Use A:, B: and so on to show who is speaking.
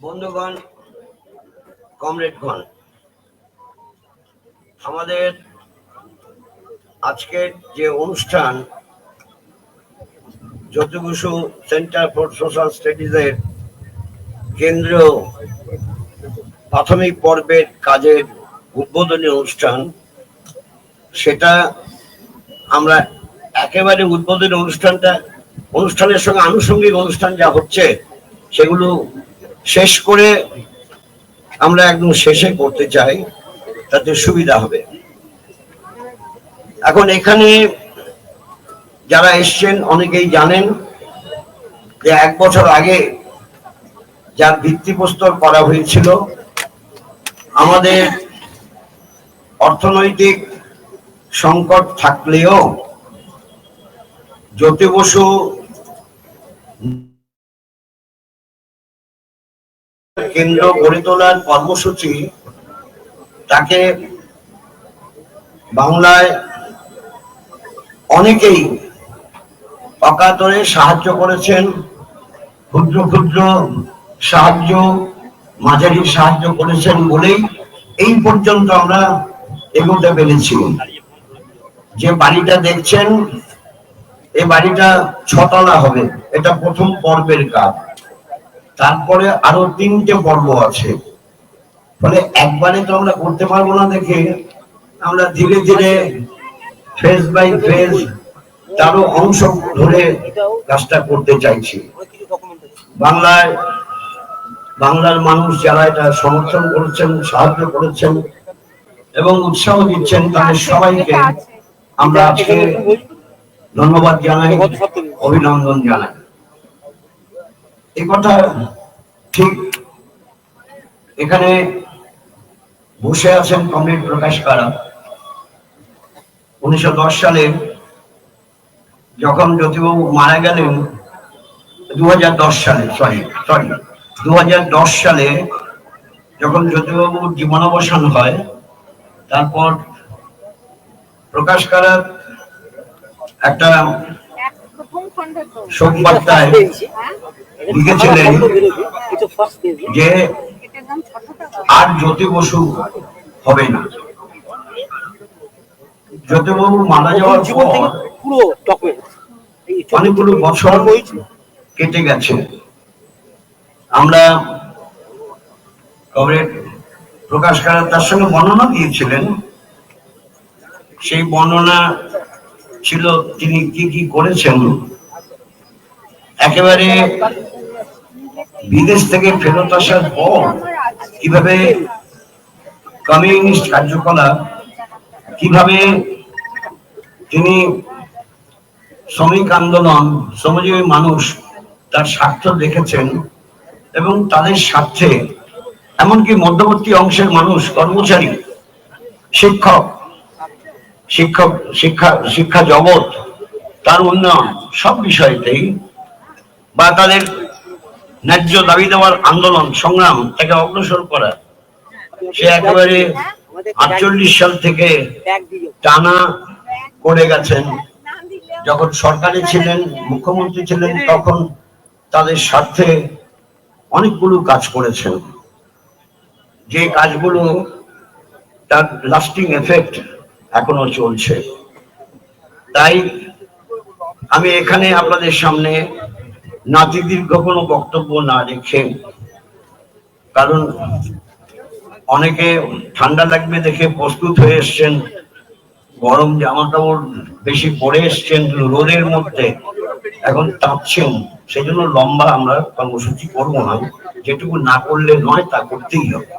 A: বন্ধুগণ, কমরেডগণ, আমাদের আজকের যে অনুষ্ঠান জ্যোতিবসু সেন্টার ফর সোশ্যাল স্টাডিজের কেন্দ্রীয় প্রাথমিক পর্বের কাজের উদ্বোধনী অনুষ্ঠান, সেটা আমরা একেবারে উদ্বোধনী অনুষ্ঠানটা, অনুষ্ঠানের সঙ্গে আনুষঙ্গিক অনুষ্ঠান যা হচ্ছে, সেগুলো শেষ করে আমরা একদম শেষে করতে চাই, তাতে সুবিধা হবে। এখন এখানে যারা এসছেন, অনেকেই জানেন যে এক বছর আগে যার ভিত্তিপ্রস্তর করা হয়েছিল, আমাদের অর্থনৈতিক সংকট থাকলেও জ্যোতি বসু কেন্দ্র গড়ে তোলার কর্মসূচি তাকে বাংলায় অনেকেই অকাতরে সাহায্য করেছেন, ক্ষুদ্র ক্ষুদ্র সাহায্য মাঝারি সাহায্য করেছেন বলেই এই পর্যন্ত আমরা এগোতে পেরেছি। যে বাড়িটা দেখছেন এই বাড়িটা ছতলা হবে, এটা প্রথম পর্বের কাজ। তারপরে আরও তিনটে পর্ব আছে। ফলে একবারে তো আমরা করতে পারব না দেখে। আমরা ধীরে ধীরে ফেজ বাই ফেজ তারও অংশ ধরে কাজটা করতে চাইছি। বাংলায়, বাংলার মানুষ যারা এটা সমর্থন করেছেন, সাহায্য করেছেন এবং উৎসাহ দিচ্ছেন, তাদের সবাইকে আমরা আজকে ধন্যবাদ জানাই, অভিনন্দন জানাই। এই কথা ঠিক এখানে বসে আছেন কমরেড প্রকাশ কারা। উনিশশো সালে যখন জ্যোতিবাবু মারা গেলেন দুই হাজার দশ সালে সরি সরি দুই হাজার দশ সালে যখন জ্যোতিবাবুর জীবনাবসান হয় তারপর প্রকাশ কারার একটা বার্তায় লিখেছিলেন যে আর জ্যোতি বসু হবে না। জ্যোতিবাবু মারা যাওয়ার
B: জীবন থেকে
A: পর অনেকগুলো বছর কেটে গেছে। আমরা কমরেড প্রকাশ কারা তার সঙ্গে বর্ণনা দিয়েছিলেন। সেই বর্ণনা ছিল তিনি কি কি করেছেন একেবারে বিদেশ থেকে ফেরত আসার পর কীভাবে কমিউনিস্ট কার্যকলাপ, কীভাবে তিনি শ্রমিক আন্দোলন, শ্রমজীবী মানুষ তার স্বার্থ দেখেছেন এবং তাদের স্বার্থে এমনকি মধ্যবর্তী অংশের মানুষ, কর্মচারী, শিক্ষক শিক্ষক, শিক্ষা শিক্ষা জগৎ, তার উন্নয়ন সব বিষয়তেই বা তাদের ন্যায্য দাবি দেওয়ার আন্দোলন, সংগ্রাম তাকে অগ্রসর করা, সে একেবারে আটচল্লিশ সাল থেকে টানা করে গেছেন। যখন সরকারে ছিলেন, মুখ্যমন্ত্রী ছিলেন, তখন তাদের স্বার্থে অনেকগুলো কাজ করেছেন। যে কাজগুলো তার লাস্টিং এফেক্ট এখনও চলছে। তাই আমি এখানে আপনাদের সামনে নাতি দীর্ঘ কোনো বক্তব্য না রেখে কারণ অনেকে ঠান্ডা লাগবে দেখে প্রস্তুত হয়ে এসছেন। গরম জামা কাপড় বেশি পরে এসছেন, রোদের মধ্যে। এখন তাপছেন সেই জন্য লম্বা আমরা কর্মসূচি করব না। যেটুকু না করলে নয়, তা করতেই হবে।